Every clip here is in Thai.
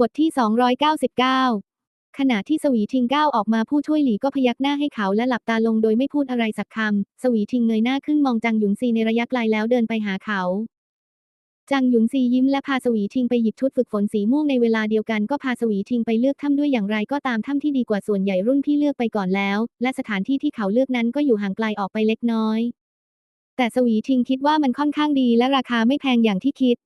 บทที่ 299 ขณะที่สวีทิงก้าวออกมาผู้ช่วยหลีก็พยักหน้าให้เขาและหลับตาลงโดยไม่พูดอะไรสักคำ สวีทิงเงยหน้าขึ้นมองจังหยุนซีในระยะไกลแล้วเดินไปหาเขา จังหยุนซียิ้มและพาสวีทิงไปหยิบชุดฝึกฝนสีม่วงในเวลาเดียวกันก็พาสวีทิงไปเลือกถ้ำด้วยอย่างไรก็ตามถ้ำที่ดีกว่าส่วนใหญ่รุ่นพี่เลือกไปก่อนแล้ว และสถานที่ที่เขาเลือกนั้นก็อยู่ห่างไกลออกไปเล็กน้อยแต่สวีทิงคิดว่ามันค่อนข้างดีและราคาไม่แพงอย่างที่คิด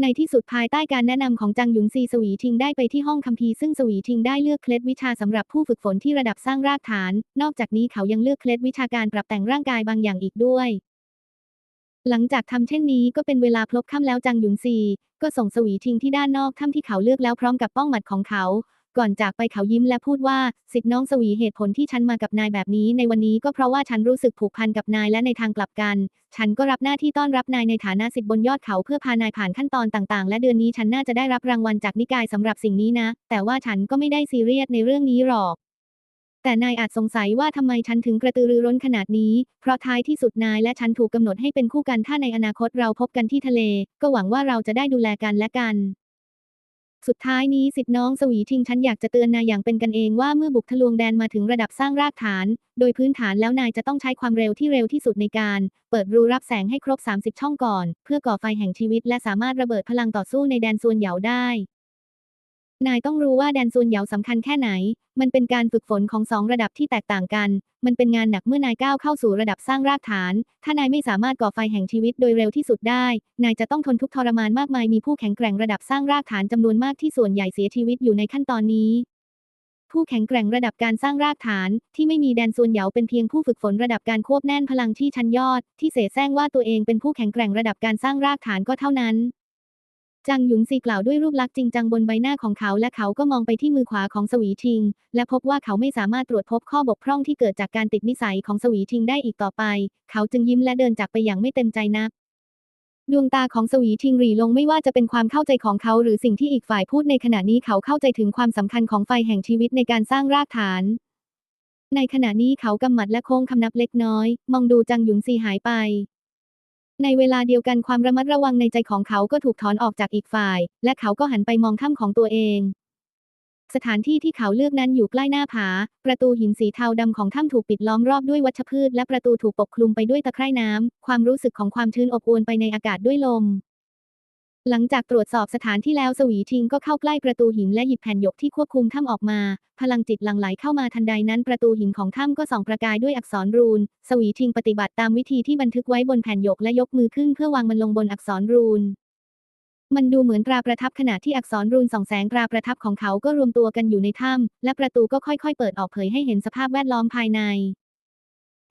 ในที่สุดภายใต้การแนะนำของจังหยุนซีสวีทิงได้ไปที่ห้องคัมภีร์ซึ่งสวีทิงได้เลือกเคล็ดวิชาสำหรับผู้ฝึกฝนที่ระดับสร้างรากฐาน นอกจากนี้เขายังเลือกเคล็ดวิชาการปรับแต่งร่างกายบางอย่างอีกด้วย หลังจากทำเช่นนี้ก็เป็นเวลาพลบค่ำแล้วจังหยุนซี ก็ส่งสวีทิงที่ด้านนอกถ้ำที่เขาเลือกแล้วพร้อมกับป้องหมัดของเขา ก่อนจากไปเขายิ้มและพูดว่าสิทธิ์น้องสวีเหตุผลที่ฉันมากับนายแบบนี้ ในวันนี้ก็เพราะว่าฉันรู้สึกผูกพันกับนายและในทางกลับกัน ฉันก็รับหน้าที่ต้อนรับนายในฐานะสิทธิ์บนยอดเขาเพื่อพานายผ่านขั้นตอนต่างๆ และเดือนนี้ฉันน่าจะได้รับรางวัลจากนิกายสำหรับสิ่งนี้นะ แต่ว่าฉันก็ไม่ได้ซีเรียสในเรื่องนี้หรอก แต่นายอาจสงสัยว่าทำไมฉันถึงกระตือรือร้นขนาดนี้ เพราะท้ายที่สุดนายและฉันถูกกำหนดให้เป็นคู่กันถ้าในอนาคตเราพบกันที่ทะเล ก็หวังว่าเราจะได้ดูแลกันและกัน สุดท้ายนี้สิทธิ์น้องสวีทิงฉันอยากจะเตือนนายอย่างเป็นกันเองว่าเมื่อบุกทะลวงแดนมาถึงระดับสร้างรากฐาน โดยพื้นฐานแล้วนายจะต้องใช้ความเร็วที่เร็วที่สุดในการ เปิดรูรับแสงให้ครบ 30 ช่องก่อน เพื่อก่อไฟแห่งชีวิตและสามารถระเบิดพลังต่อสู้ในแดนส่วนเหยาได้ นายต้องรู้ว่าแดนส่วนเหยาสำคัญแค่ไหน มันเป็นการฝึกฝนของสองระดับที่แตกต่างกัน มันเป็นงานหนักเมื่อนายก้าวเข้าสู่ระดับสร้างรากฐาน ถ้านายไม่สามารถก่อไฟแห่งชีวิตโดยเร็วที่สุดได้ นายจะต้องทนทุกทรมานมากมาย มีผู้แข็งแกร่งระดับสร้างรากฐานจำนวนมากที่ส่วนใหญ่เสียชีวิตอยู่ในขั้นตอนนี้ ผู้แข็งแกร่งระดับการสร้างรากฐาน ที่ไม่มีแดนส่วนเหยาเป็นเพียงผู้ฝึกฝนระดับการควบแน่นพลังที่ชั้นยอด ที่เสแสร้งว่าตัวเองเป็นผู้แข็งแกร่งระดับการสร้างรากฐานก็เท่านั้น จังหยุนซีกล่าวด้วยรูปลักษณ์จริงจังบนใบหน้าของเขาและเขาก็มองไปที่มือขวาของสวีทิง และพบว่าเขาไม่สามารถตรวจพบข้อบกพร่องที่เกิดจากการติดนิสัยของสวีทิงได้อีกต่อไป เขาจึงยิ้มและเดินจากไปอย่างไม่เต็มใจนักดวงตาของสวีทิงหรี่ลงไม่ว่าจะเป็นความเข้าใจของเขาหรือสิ่งที่อีกฝ่ายพูดในขณะนี้เขาเข้าใจถึงความสำคัญของไฟแห่งชีวิตในการสร้างรากฐาน ในขณะนี้เขากำหมัดและโค้งคำนับเล็กน้อย มองดูจังหยุนซีหายไป ในเวลาเดียวกันความระมัดระวังในใจของเขาก็ถูกถอนออกจากอีกฝ่าย และเขาก็หันไปมองถ้ำของตัวเอง สถานที่ที่เขาเลือกนั้นอยู่ใกล้หน้าผา ประตูหินสีเทาดำของถ้ำถูกปิดล้อมรอบด้วยวัชพืช และประตูถูกปกคลุมไปด้วยตะไคร่น้ำความรู้สึกของความชื้นอบอวลไปในอากาศด้วยลม หลังจากตรวจสอบสถานที่แล้วสวีทิงก็เข้าใกล้ประตูหินและหยิบแผ่นหยกที่ควบคุมถ้ำออกมา พลังจิตหลั่งไหลเข้ามาทันใดนั้นประตูหินของถ้ำก็ส่องประกายด้วยอักษรรูน สวีทิงปฏิบัติตามวิธีที่บันทึกไว้บนแผ่นหยกและยกมือขึ้นเพื่อวางมันลงบนอักษรรูน มันดูเหมือนตราประทับขณะที่อักษรรูนส่องแสงตราประทับของเขาก็รวมตัวกันอยู่ในถ้ำและประตูก็ค่อยๆ เปิดออกเผยให้เห็นสภาพแวดล้อมภายใน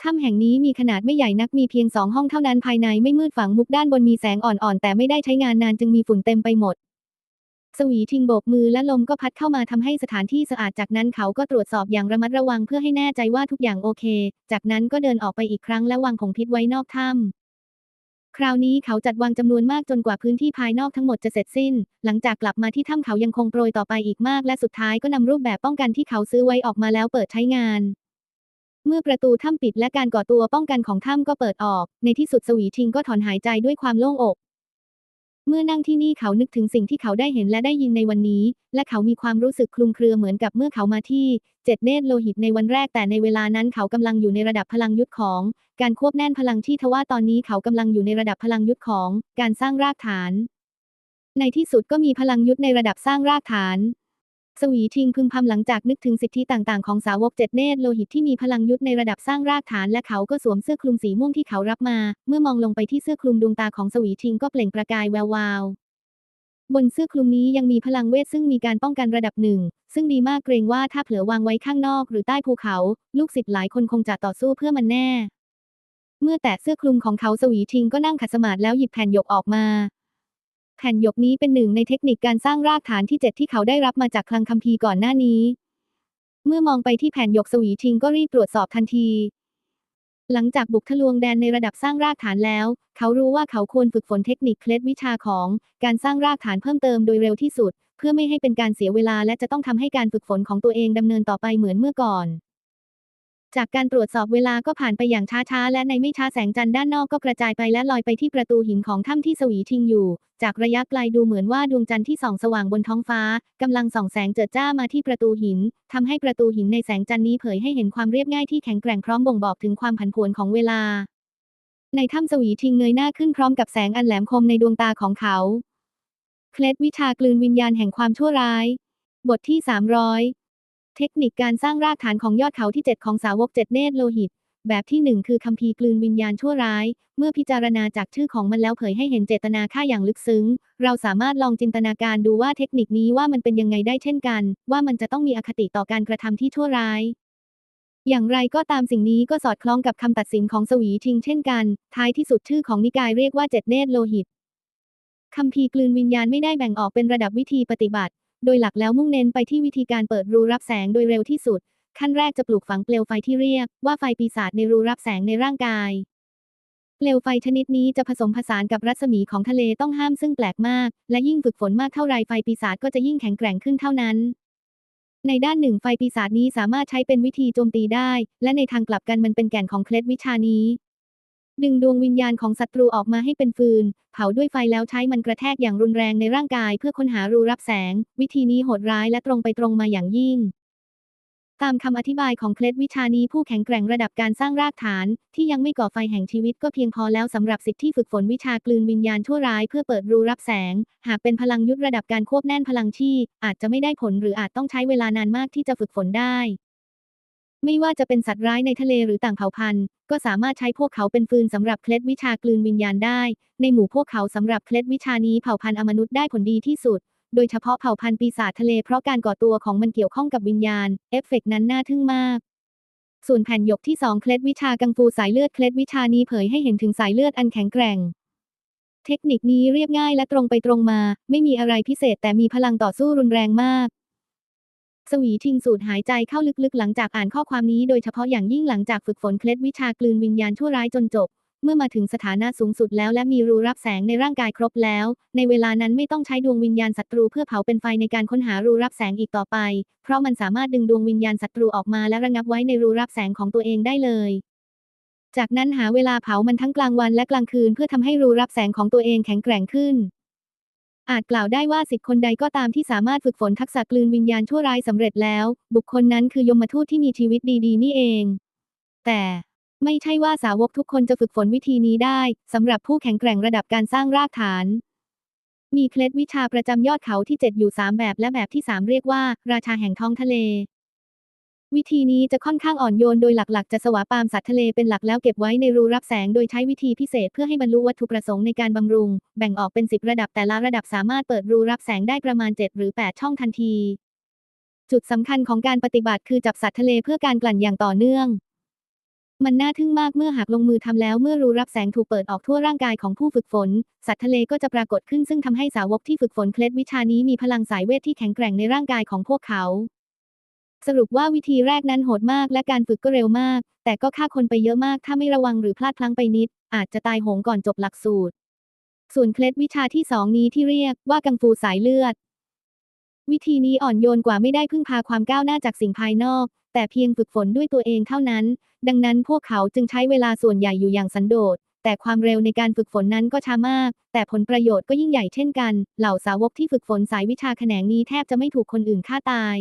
ถ้ำแห่งนี้มีขนาดไม่ใหญ่นักมีเพียงสองห้องเท่านั้นภายในไม่มืดฝังมุกด้านบนมีแสงอ่อนๆ แต่ไม่ได้ใช้งานนานจึงมีฝุ่นเต็มไปหมด สวีทิงโบกมือและลมก็พัดเข้ามาทำให้สถานที่สะอาดจากนั้นเขาก็ตรวจสอบอย่างระมัดระวังเพื่อให้แน่ใจว่าทุกอย่างโอเค จากนั้นก็เดินออกไปอีกครั้งและวางผงพิษไว้นอกถ้ำคราวนี้เขาจัดวางจำนวนมากจนกว่าพื้นที่ภายนอกทั้งหมดจะเสร็จสิ้น หลังจากกลับมาที่ถ้ำเขายังคงโปรยต่อไปอีกมาก และสุดท้ายก็นำรูปแบบป้องกันที่เขาซื้อไว้ออกมาแล้วเปิดใช้งาน เมื่อประตูถ้ำปิดและการก่อตัวป้องกันของถ้ำก็เปิดออก ในที่สุดสวีทิงก็ถอนหายใจด้วยความโล่งอก เมื่อนั่งที่นี่เขานึกถึงสิ่งที่เขาได้เห็นและได้ยินในวันนี้ และเขามีความรู้สึกคลุมเครือเหมือนกับเมื่อเขามาที่เจ็ดเนตรโลหิตในวันแรกแต่ในเวลานั้นเขากำลังอยู่ในระดับพลังยุทธของ การควบแน่นพลังที่ทว่าตอนนี้เขากำลังอยู่ในระดับพลังยุทธของ การสร้างรากฐาน ในที่สุดก็มีพลังยุทธในระดับสร้างรากฐาน สวีทิงพึมพำหลังจากนึกถึงสิทธิต่างๆของสาวกเจ็ดเนตรโลหิตที่มีพลังยุทธในระดับสร้างรากฐานและเขาก็สวมเสื้อคลุมสีม่วงที่เขารับมา เมื่อมองลงไปที่เสื้อคลุมดวงตาของสวีทิงก็เปล่งประกายแวววาวบนเสื้อคลุมนี้ยังมีพลังเวทซึ่งมีการป้องกันระดับหนึ่ง ซึ่งดีมากเกรงว่าถ้าเผลอวางไว้ข้างนอกหรือใต้ภูเขา ลูกศิษย์หลายคนคงจะต่อสู้เพื่อมันแน่ เมื่อแตะเสื้อคลุมของเขาสวีทิงก็นั่งขัดสมาธิแล้วหยิบแผ่นหยกออกมา แผ่นหยกนี้เป็นหนึ่งในเทคนิคการสร้างรากฐานที่เจ็ดที่เขาได้รับมาจากคลังคัมภีร์ก่อนหน้านี้ เมื่อมองไปที่แผ่นหยกสวีทิงก็รีบตรวจสอบทันที หลังจากบุกทะลวงแดนในระดับสร้างรากฐานแล้ว เขารู้ว่าเขาควรฝึกฝนเทคนิคเคล็ดวิชาของการสร้างรากฐานเพิ่มเติมโดยเร็วที่สุด เพื่อไม่ให้เป็นการเสียเวลาและจะต้องทำให้การฝึกฝนของตัวเองดำเนินต่อไปเหมือนเมื่อก่อน จากการตรวจสอบเวลาก็ผ่านไปอย่างช้าๆ และในไม่ช้าแสงจันทร์ด้านนอกก็กระจายไปและลอยไปที่ประตูหินของถ้ำที่สวีทิงอยู่ จากระยะไกลดูเหมือนว่าดวงจันทร์ที่ส่องสว่างบนท้องฟ้ากำลังส่องแสงเจิดจ้ามาที่ประตูหินทำให้ประตูหินในแสงจันทร์นี้เผยให้เห็นความเรียบง่ายที่แข็งแกร่งพร้อมบ่งบอกถึงความผันผวนของเวลา ในถ้ำสวีทิงเงยหน้าขึ้นพร้อมกับแสงอันแหลมคมในดวงตาของเขา เคล็ดวิชากลืนวิญญาณแห่งความชั่วร้าย บทที่300 เทคนิคการสร้างรากฐานของยอดเขาที่ 7 ของสาวกเจ็ดเนตรโลหิต แบบที่ 1 คือคัมภีร์กลืนวิญญาณชั่วร้าย เมื่อพิจารณาจากชื่อของมันแล้วเผยให้เห็นเจตนาค่าอย่างลึกซึ้ง เราสามารถลองจินตนาการดูว่าเทคนิคนี้ว่ามันเป็นยังไงได้เช่นกัน ว่ามันจะต้องมีอคติต่อการกระทำที่ชั่วร้ายอย่างไรก็ตามสิ่งนี้ก็สอดคล้องกับคำตัดสินของสวีทิงเช่นกัน ท้ายที่สุดชื่อของนิกายเรียกว่าเจ็ดเนตรโลหิตคัมภีร์กลืนวิญญาณไม่ได้แบ่งออกเป็นระดับวิธีปฏิบัติ โดยหลักแล้วมุ่งเน้นไปที่วิธีการเปิดรูรับแสงโดยเร็วที่สุด ขั้นแรกจะปลูกฝังเปลวไฟที่เรียกว่าไฟปีศาจในรูรับแสงในร่างกาย เปลวไฟชนิดนี้จะผสมผสานกับรัศมีของทะเลต้องห้ามซึ่งแปลกมาก และยิ่งฝึกฝนมากเท่าไรไฟปีศาจก็จะยิ่งแข็งแกร่งขึ้นเท่านั้นในด้านหนึ่งไฟปีศาจนี้สามารถใช้เป็นวิธีโจมตีได้ และในทางกลับกันมันเป็นแก่นของเคล็ดวิชานี้ ดึงดวงวิญญาณของศัตรูออกมาให้เป็นฟืน เผาด้วยไฟแล้วใช้มันกระแทกอย่างรุนแรงในร่างกายเพื่อค้นหารูรับแสง วิธีนี้โหดร้ายและตรงไปตรงมาอย่างยิ่ง ตามคำอธิบายของเคล็ดวิชานี้ผู้แข็งแกร่งระดับการสร้างรากฐาน ที่ยังไม่ก่อไฟแห่งชีวิตก็เพียงพอแล้วสำหรับสิทธิ์ที่ฝึกฝนวิชากลืนวิญญาณชั่วร้ายเพื่อเปิดรูรับแสง หากเป็นพลังยุทธระดับการควบแน่นพลังที่อาจจะไม่ได้ผลหรืออาจต้องใช้เวลานานมากที่จะฝึกฝนได้ ไม่ว่าจะเป็นสัตว์ร้ายในทะเลหรือต่างเผ่าพันธุ์ ก็สามารถใช้พวกเขาเป็นฟืนสำหรับเคล็ดวิชากลืนวิญญาณได้ ในหมู่พวกเขาสำหรับเคล็ดวิชานี้เผ่าพันธุ์อมนุษย์ได้ผลดีที่สุด โดยเฉพาะเผ่าพันธุ์ปีศาจทะเลเพราะการก่อตัวของมันเกี่ยวข้องกับวิญญาณ เอฟเฟกต์นั้นน่าทึ่งมาก ส่วนแผ่นหยกที่สองเคล็ดวิชากังฟูสายเลือดเคล็ดวิชานี้เผยให้เห็นถึงสายเลือดอันแข็งแกร่งเทคนิคนี้เรียบง่ายและตรงไปตรงมา ไม่มีอะไรพิเศษแต่มีพลังต่อสู้รุนแรงมาก สวีทิงสูดหายใจเข้าลึกๆ หลังจากอ่านข้อความนี้โดยเฉพาะอย่างยิ่งหลังจากฝึกฝนเคล็ดวิชากลืนวิญญาณชั่วร้ายจนจบ เมื่อมาถึงสถานะสูงสุดแล้วและมีรูรับแสงในร่างกายครบแล้ว ในเวลานั้นไม่ต้องใช้ดวงวิญญาณศัตรูเพื่อเผาเป็นไฟในการค้นหารูรับแสงอีกต่อไป เพราะมันสามารถดึงดวงวิญญาณศัตรูออกมาและระงับไว้ในรูรับแสงของตัวเองได้เลยจากนั้นหาเวลาเผามันทั้งกลางวันและกลางคืนเพื่อทำให้รูรับแสงของตัวเองแข็งแกร่งขึ้น อาจกล่าวได้ว่าสิทธิ์คนใดก็ตามที่สามารถฝึกฝนทักษะกลืนวิญญาณชั่วร้ายสำเร็จแล้ว บุคคลนั้นคือยมทูตที่มีชีวิตดีๆ นี่เอง แต่ไม่ใช่ว่าสาวกทุกคนจะฝึกฝนวิธีนี้ได้สำหรับผู้แข็งแกร่งระดับการสร้างรากฐาน มีเคล็ดวิชาประจำยอดเขาที่ 7 อยู่ 3 แบบและแบบที่ 3 เรียกว่า ราชาแห่งท้องทะเล วิธีนี้จะค่อนข้างอ่อนโยนโดยหลักๆ จะสวาปามสัตว์ทะเลเป็นหลักแล้วเก็บไว้ในรูรับแสงโดยใช้วิธีพิเศษเพื่อให้บรรลุวัตถุประสงค์ในการบำรุง แบ่งออกเป็น 10 ระดับแต่ละระดับสามารถเปิดรูรับแสงได้ประมาณ 7 หรือ 8 ช่องทันที จุดสำคัญของการปฏิบัติคือจับสัตว์ทะเลเพื่อการกลั่นอย่างต่อเนื่อง มันน่าทึ่งมากเมื่อหากลงมือทำแล้วเมื่อรูรับแสงถูกเปิดออกทั่วร่างกายของผู้ฝึกฝน สัตว์ทะเลก็จะปรากฏขึ้นซึ่งทำให้สาวกที่ฝึกฝนเคล็ดวิชานี้มีพลังสายเวทที่แข็งแกร่งในร่างกายของพวกเขา สรุปว่าวิธีแรกนั้นโหดมากและการฝึกก็เร็วมาก แต่ก็ฆ่าคนไปเยอะมากถ้าไม่ระวังหรือพลาดพลั้งไปนิด อาจจะตายโหงก่อนจบหลักสูตร ส่วนเคล็ดวิชาที่สองนี้ที่เรียกว่ากังฟูสายเลือด วิธีนี้อ่อนโยนกว่าไม่ได้พึ่งพาความก้าวหน้าจากสิ่งภายนอก แต่เพียงฝึกฝนด้วยตัวเองเท่านั้น ดังนั้นพวกเขาจึงใช้เวลาส่วนใหญ่อยู่อย่างสันโดษแต่ความเร็วในการฝึกฝนนั้นก็ช้ามาก แต่ผลประโยชน์ก็ยิ่งใหญ่เช่นกัน เหล่าสาวกที่ฝึกฝนสายวิชาแขนงนี้แทบจะไม่ถูกคนอื่นฆ่าตาย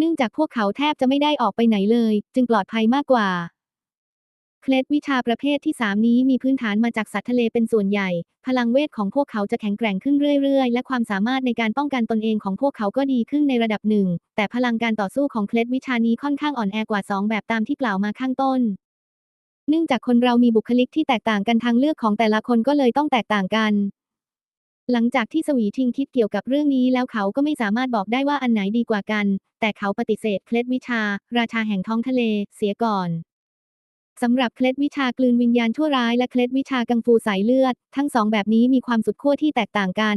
เนื่องจากพวกเขาแทบจะไม่ได้ออกไปไหนเลย จึงปลอดภัยมากกว่า เคล็ดวิชาประเภทที่ 3 นี้มีพื้นฐานมาจากสัตว์ทะเลเป็นส่วนใหญ่ พลังเวทของพวกเขาจะแข็งแกร่งขึ้นเรื่อยๆ และความสามารถในการป้องกันตนเองของพวกเขาก็ดีขึ้นในระดับหนึ่ง แต่พลังการต่อสู้ของเคล็ดวิชานี้ค่อนข้างอ่อนแอกว่า 2 แบบตามที่กล่าวมาข้างต้นเนื่องจากคนเรามีบุคลิกที่แตกต่างกันทางเลือกของแต่ละคนก็เลยต้องแตกต่างกัน หลังจากที่สวีทิงคิดเกี่ยวกับเรื่องนี้แล้วเขาก็ไม่สามารถบอกได้ว่าอันไหนดีกว่ากัน แต่เขาปฏิเสธเคล็ดวิชา ราชาแห่งท้องทะเล เสียก่อนสำหรับเคล็ดวิชากลืนวิญญาณชั่วร้ายและเคล็ดวิชากังฟูสายเลือด ทั้งสองแบบนี้มีความสุดขั้วที่แตกต่างกัน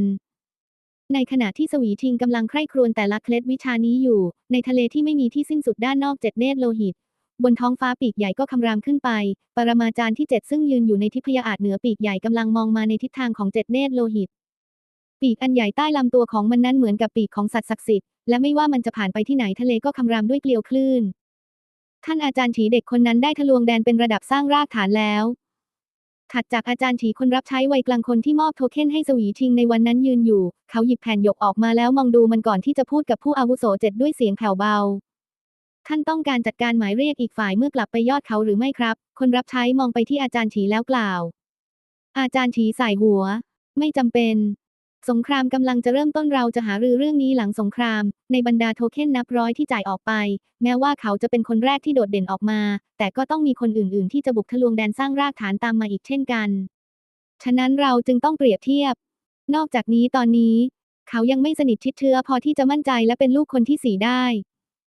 ในขณะที่สวีทิงกำลังใคร่ครวญแต่ละเคล็ดวิชานี้อยู่ ในทะเลที่ไม่มีที่สิ้นสุดด้านนอกเจ็ดเนตรโลหิต บนท้องฟ้าปีกใหญ่ก็คำรามขึ้นไป ปรมาจารย์ที่เจ็ดซึ่งยืนอยู่ในทิพยอาจเหนือปีกใหญ่กำลังมองมาในทิศทางของเจ็ดเนตรโลหิต ปีกอันใหญ่ใต้ลำตัวของมันนั้นเหมือนกับปีกของสัตว์ศักดิ์สิทธิ์ และไม่ว่ามันจะผ่านไปที่ไหนทะเลก็คำรามด้วยเกลียวคลื่น ท่านอาจารย์ฉีเด็กคนนั้นได้ทะลวงแดนเป็นระดับสร้างรากฐานแล้ว ถัดจากอาจารย์ฉีคนรับใช้วัยกลางคนที่มอบโทเค็นให้สวีทิงในวันนั้นยืนอยู่ เขาหยิบแผ่นหยกออกมาแล้วมองดูมันก่อนที่จะพูดกับผู้อาวุโสเจ็ดด้วยเสียงแผ่วเบาท่านต้องการจัดการหมายเรียกอีกฝ่ายเมื่อกลับไปยอดเขาหรือไม่ครับ คนรับใช้มองไปที่อาจารย์ฉีแล้วกล่าว อาจารย์ฉีสายหัว ไม่จำเป็น สงครามกำลังจะเริ่มต้นเราจะหารือเรื่องนี้หลังสงคราม ในบรรดาโทเค็นนับร้อยที่จ่ายออกไป แม้ว่าเขาจะเป็นคนแรกที่โดดเด่นออกมา แต่ก็ต้องมีคนอื่น ๆ ที่จะบุกทะลวงแดนสร้างรากฐานตามมาอีกเช่นกัน ฉะนั้นเราจึงต้องเปรียบเทียบ นอกจากนี้ตอนนี้ เขายังไม่สนิทชิดเชื้อพอที่จะมั่นใจและเป็นลูกคนที่สี่ได้